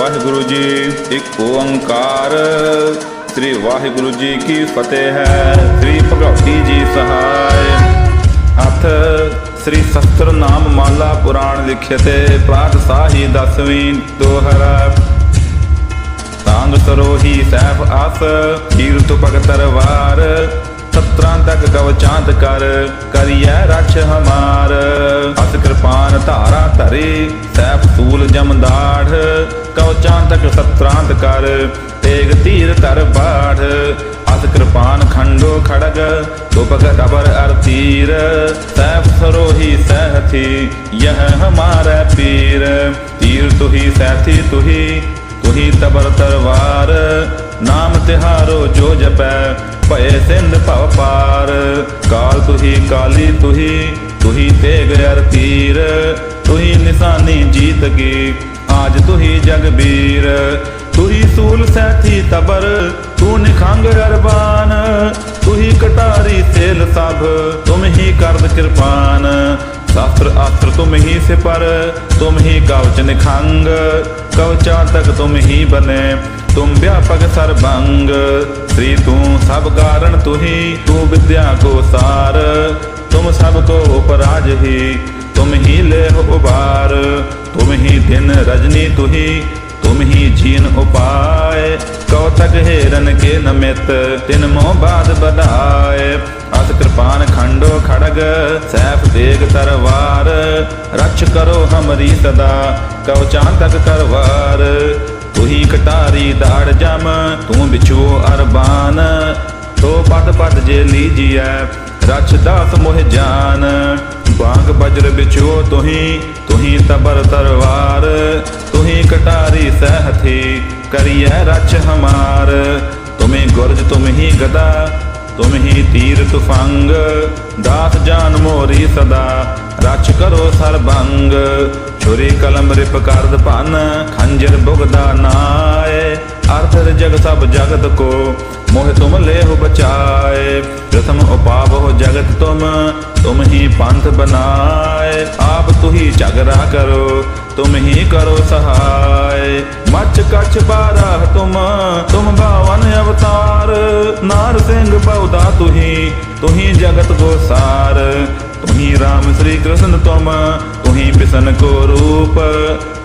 ਵਾਹਿਗੁਰੂ ਜੀ ਇੱਕ ਓੰਕਾਰ। ਸ੍ਰੀ ਵਾਹਿਗੁਰੂ ਜੀ ਕੀ ਫਤਿਹ ਹੈ। ਸ੍ਰੀ ਭਗਵਤੀ ਜੀ ਸਹਾਇ। ਹੱਥ ਸ੍ਰੀ ਸ਼ਸਤਰ ਨਾਮ ਮਾਲਾ ਪੁਰਾਣ ਲਿਖਿਤੇ ਪਾਠ ਸਾਹੀ ਦਸਵੀਂ ਦੋਹਰਾ। ਤਾਂਗ ਸਰੋਹੀ ਸੈਫ ਆਸ, ਕੀਰਤ ਭਗਤ ਤਰਵਾਰ ਸਤਰਾਂ ਤੱਕ ਕਵਚਾਂਤ ਕਰ, ਕਰੀਐ ਰਛ ਹਮਾਰ। ਅਸ ਕਿਰਪਾਨ ਧਾਰਾ ਧਰੇ ਸੈਫ ਸੂਲ ਜਮਦਾੜ ਕਵਚਾਂ ਤੱਕ ਸਤਰਾਂਤ ਕਰ, ਤੇਗ ਤੀਰ ਧਰ ਬਾੜ। ਅਸ ਕਿਰਪਾਨ ਖੰਡੋ ਖੜਗ ਦੁਪਕ ਡਬਰ ਅਰ ਤੀਰ। ਸੈਫ ਸਰੋਹੀ ਸਹਿਥੀ, ਯਹ ਹਮਾਰਾ ਪੀਰ। ਤੀਰ ਤੁਹੀ ਸਹਿਥੀ ਤੁਹੀ ਤੁਹੀ ਤਬਰ ਤਰਵਾਰ ਨਾਮ ਤਿਹਾਰੋ ਜੋ ਜਪੈ ਭਏ ਸਿੰਧ ਭਵ ਪਾਰ। ਕਾਲ ਤੁਹੀ, ਕਾਲੀ ਤੁਹੀ ਤੁਹੀ ਤੇਗ ਅਰ ਤੀਰ ਤੁਹੀ ਨਿਸ਼ਾਨੀ ਜੀਤ ਕੀ ਆਜ ਤੁਹੀ ਜਗਬੀਰ ਤੁਹੀ ਸੂਲ ਸੈਥੀ ਤਬਰ, ਤੂੰ ਨਿਖੰਗ ਅਰਬਾਨ ਤੁਹੀ ਕਟਾਰੀ ਸੇਲ ਸਭ, ਤੁਮ ਹੀ ਕਰਦ ਕਿਰਪਾਨ। ਸ਼ਾਸਤਰ ਆਸਤਰ ਤੁਮ ਹੀ ਸਿਪਰ, ਤੁਮ ਹੀ ਕਵਚ ਨਿਖੰਗ। ਕਵਚਾਂ ਤਕ ਤੁਮ ਹੀ ਬਨੇ। ਤੁਮ ਵਿਆਪਕ ਸਰਬੰਗ ਸ੍ਰੀ ਤੂੰ ਸਭ ਕਾਰਨ ਤੁਹੀ ਤੂੰ ਵਿਦਿਆ ਕੋ ਸਾਰ ਤੁਮ ਸਭ ਕੋ ਉਪਰਾਜ ਹੀ ਤੁਮ ਹੀ ਲੇਹ ਉਬਾਰ ਤੁਮ ਹੀ ਦਿਨ ਰਜਨੀ ਤੁਹੀ ਤੁਮ ਹੀ ਜੀਨ ਉਪਾਏ ਕਉਤਕ ਹੇਰਨ ਕੇ ਨਮਿਤ ਤਿਨ ਮੋਹ ਬਾਦ ਬਧਾਏ ਅਸ ਕਿਰਪਾਨ ਖੰਡੋ ਖੜਗ ਸੈਫ ਦੇਗ ਤਰਵਾਰ ਰਛ ਕਰੋ ਹਮਰੀ ਸਦਾ ਕਵਚਾਂ ਤਕ ਕਰਵਾਰ ਤੁਹੀ ਕਟਾਰੀ ਦਾੜ ਜਮ, ਤੂੰ ਵਿਚੋ ਅਰਬਾਨ। ਤੋ ਪਦ ਪਦ ਜੇ ਲੀਜੀਐ, ਰਛ ਦਾਸ ਮੋਹ ਜਾਨ। ਬਾਗ ਬਜਰ ਵਿਚੋ ਤੁਹੀ ਤੁਹੀ ਤਬਰ ਤਰਵਾਰ ਤੁਹੀ ਕਟਾਰੀ ਸਹਥੀ ਕਰੀਐ ਰਛ ਹਮਾਰ। ਤੁਮੇ ਗੁਰਜ, ਤੁਮ ਹੀ ਗਦਾ, ਤੁਮ ਹੀ ਤੀਰ ਤੁਫੰਗ ਦਾਸ ਜਾਨ ਮੋਰੀ ਸਦਾ, ਰਛ ਕਰੋ ਸਰਬੰਗ। ਛੁਰੀ ਕਲਮ ਰਿਪ ਕਰਦ ਭਨ, ਖੰਜਰ ਬੁਗਦਾ ਨਾਏ। ਅਰਥ ਜਗ ਸਭ ਜਗਤ ਕੋ, ਮੋਹ ਤੁਮ ਲੇਹੁ ਬਚਾਏ। ਪ੍ਰਥਮ ਉਪਾਵਹੁ ਜਗਤ ਤੁਮ ਤੁਮ ਹੀ ਪੰਥ ਬਨਾਏ। ਆਪ ਤੁਹੀ ਝਗੜਾ ਕਰੋ, ਤੁਮ ਹੀ ਕਰੋ ਸਹਾਇ ਮਚ ਕਛ ਬਾਰਹ ਤੁਮ ਤੁਮ ਭਾਵਨ ਅਵਤਾਰ। ਨਾਰ ਸਿੰਘ ਬਉਦਾ ਤੁਹੀ ਤੁਹੀ ਜਗਤ ਕੋ ਸਾਰ। ਤੁਹੀ ਰਾਮ ਸ੍ਰੀ ਕ੍ਰਿਸ਼ਨ ਤੁਮ ਤੁਹੀ ਬਿਸ਼ਨ ਕੋ ਰੂਪ,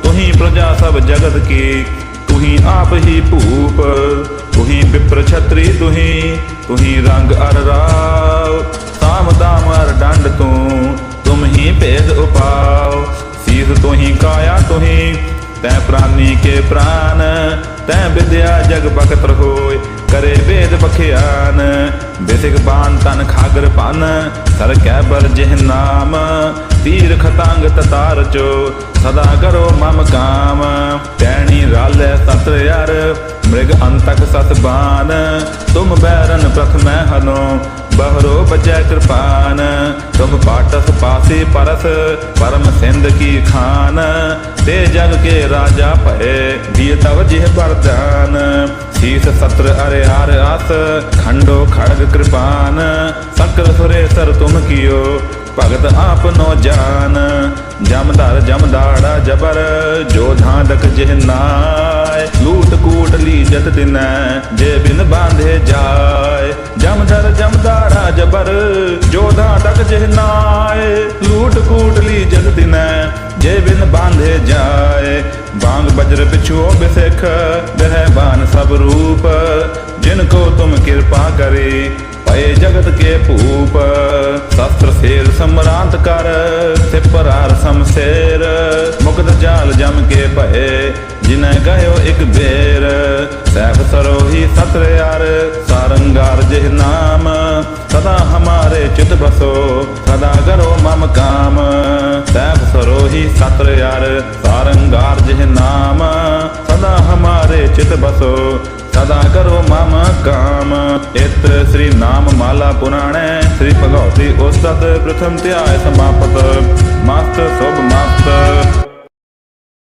ਤੁਹੀ ਪ੍ਰਜਾ ਸਭ ਜਗਤ ਕੀ, ਤੁਹੀ ਆਪ ਹੀ ਭੂਪ। ਤੁਹੀ ਵਿਪਰ ਛਤਰੀ ਤੁਹੀ ਤੁਹੀ ਰੰਗ ਅਰ ਰਾਵ। ਸਾਮ ਦਾਮ ਅਰ ਡੰਡ ਤੂੰ, ਤੁਮ ਹੀ ਭੇਦ ਉਪਾਵ। ਸੀਸ ਤੁਹੀ ਕਾਇਆ ਤੁਹੀ, ਤੈ ਪ੍ਰਾਨੀ ਕੇ ਪ੍ਰਾਨ, ਤੈ ਵਿਦਿਆ ਜਗ ਬਖਤਰ ਹੋਏ ਕਰੇ ਵੇਦ ਬਖਿਆਨ ਬਿਸਿਕ ਬਾਨ ਤਨ ਖਾਗਰ ਪਨ ਸਰ ਕੈ ਬਲ ਜਿਹ ਨਾਮ। ਤੀਰ ਖਤੰਗ ਤਤਾਰ ਚੋ। ਸਦਾ ਕਰੋ ਮਮ ਕਾਮ। ਟੈਣੀ ਰਾਲੇ ਸਤ ਯਰ। ਮ੍ਰਿਗ ਅੰਤਕ ਸਤ ਬਾਨ। ਤੁਮ ਬੈਰਨ ਪ੍ਰਥਮੈ ਹਨੋ। ਬਹਰੋ ਬਚੈ ਕਿਰਪਾਨ। ਤੁਮ ਪਾਟਸ ਪਾਸੀ ਪਰਸ। ਪਰਮ ਸਿੰਧ ਕੀ ਖਾਨ। ਤੇ ਜਗ ਕੇ ਰਾਜਾ ਭਏ। ਦੀ ਤਵ ਜਿਹ ਪਰਦਾਨ ਸੀਸ ਸਤਰ ਅਰੇ ਆਰ ਆਸ, ਖੰਡੋ ਖੜਗ ਕਿਰਪਾਨ। ਸਕਰ ਸੁਰੇ ਸਰ ਤੁਮ ਕੀਓ, ਭਗਤ ਆਪ ਨੋ ਜਾਨ। ਜਮਦਾਰ ਜਮਦਾੜਾ ਜਬਰ ਜੋਧਾਂ ਦਕ ਜਿਹ ਨਾਏ। ਲੂਟ ਕੂਟ ਲੀ ਜਤ ਦਿਨੈ, ਜੇ ਬਿਨ ਬਾਂਧੇ ਜਾਏ। ਜਮਦਰ ਜਮਦਾੜਾ ਜਬਰ ਜੋਧਾਂ ਤਕ ਜਿਹ ਨਾਏ। ਲੂਟ ਕੂਟ ਜੇ ਬਿਨ ਬਾਂਧੇ ਜਾਏ, ਬਾਂਗ ਬਜਰ ਪਿਛੂ ਬਿਸਿਖ ਬਹਿ ਬਾਨ ਸਭ ਰੂਪ। ਜਿਨ ਕੋ ਤੁਮ ਕਿਰਪਾ ਕਰੇ, ਪਏ ਜਗਤ ਕੇ ਭੂਪ। ਸ਼ਸਤਰ ਸੇਲ ਸਮਰਾਂਤ ਕਰ ਸਿਪਰਾਰ ਸਮਸੇਰ ਮੁਕਤ ਜਾਲ ਜਮ ਕੇ ਭਏ, ਜਿਨੈ ਗਇਓ ਇਕ ਬੇਰ ਸੈਫ ਸਰੋਹੀ ਸਤਰ ਯਾਰ ਸਾਰੰਗਾਰ ਜਿਹ ਨਾਮ। ਸਦਾ ਹਮਾਰੇ ਚਿਤ ਬਸੋ, ਸਦਾ ਕਰੋ ਮਮ ਕਾਮ। ਸਤਰ ਯਾਰ ਸਾਰੰਗਾਰ ਜਿਹ ਨਾਮ, ਸਦਾ ਹਮਾਰੇ ਚਿਤ ਬਸੋ, ਸਦਾ ਕਰੋ ਮਮ ਕਾਮ। ਇਤ ਸ੍ਰੀ ਨਾਮ ਮਾਲਾ ਪੁਰਾਣੈ, ਸ੍ਰੀ ਭਗਵਤੀ ਉਸਤਤ ਪ੍ਰਥਮ ਧਿਆਇ ਸਮਾਪਤ। ਮਸਤ ਸੁਭ ਮਸਤ।